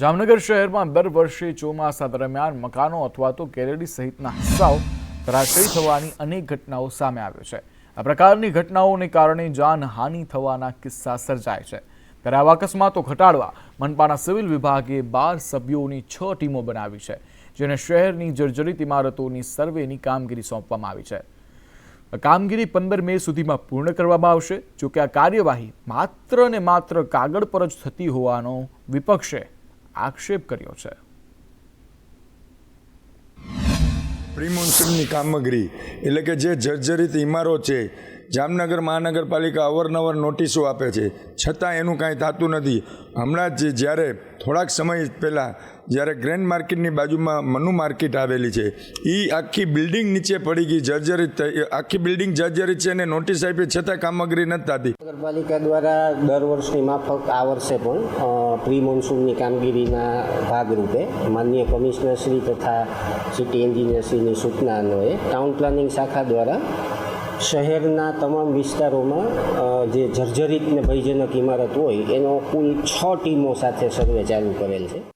જામનગર શહેરમાં દર વર્ષે ચોમાસા દરમિયાન મકાનો અથવા તો કેરેડી સહિતના હિસ્સાઓ ધરાશયી થવાની અનેક ઘટનાઓ સામે આવે છે. આ પ્રકારની ઘટનાઓને કારણે જાનહાનિ થવાના કિસ્સા સર્જાય છે. ત્યારે આવા અકસ્માતો ઘટાડવા મનપાના સિવિલ વિભાગે બાર સભ્યોની છ ટીમો બનાવી છે, જેને શહેરની જર્જરિત ઇમારતોની સર્વેની કામગીરી સોંપવામાં આવી છે. કામગીરી પંદર મે સુધીમાં પૂર્ણ કરવામાં આવશે, જોકે આ કાર્યવાહી માત્ર ને માત્ર કાગળ પર જ થતી હોવાનો વિપક્ષે આક્ષેપ કર્યો છે. પ્રિમોન્સુનની કામગીરી એટલે કે જે જર્જરિત ઇમારો છે જામનગર મહાનગરપાલિકા અવારનવાર નોટિસો આપે છે. છતાં એનું કાંઈ થતું નથી. હમણાં જ જ્યારે, થોડાક સમય પહેલાં, જ્યારે ગ્રેન્ડ માર્કેટની બાજુમાં મનુ માર્કેટ આવેલી છે એ આખી બિલ્ડિંગ નીચે પડી ગઈ, જર્જરિત આખી બિલ્ડિંગ જર્જરિત છે અને નોટિસ આપી છતાં કામગીરી નથી થતી. નગરપાલિકા દ્વારા દર વર્ષની માફક આ વર્ષે પણ પ્રી મોન્સૂનની કામગીરીના ભાગરૂપે માન્ય કમિશનરશ્રી તથા સિટી એન્જિનિયરશ્રીની સૂચના અન્વયે ટાઉન પ્લાનિંગ શાખા દ્વારા શહેરના તમામ વિસ્તારોમાં જે જર્જરિત ને ભયજનક ઇમારત હોય, એનો કુલ છ ટીમો સાથે સર્વે ચાલુ કરેલ છે.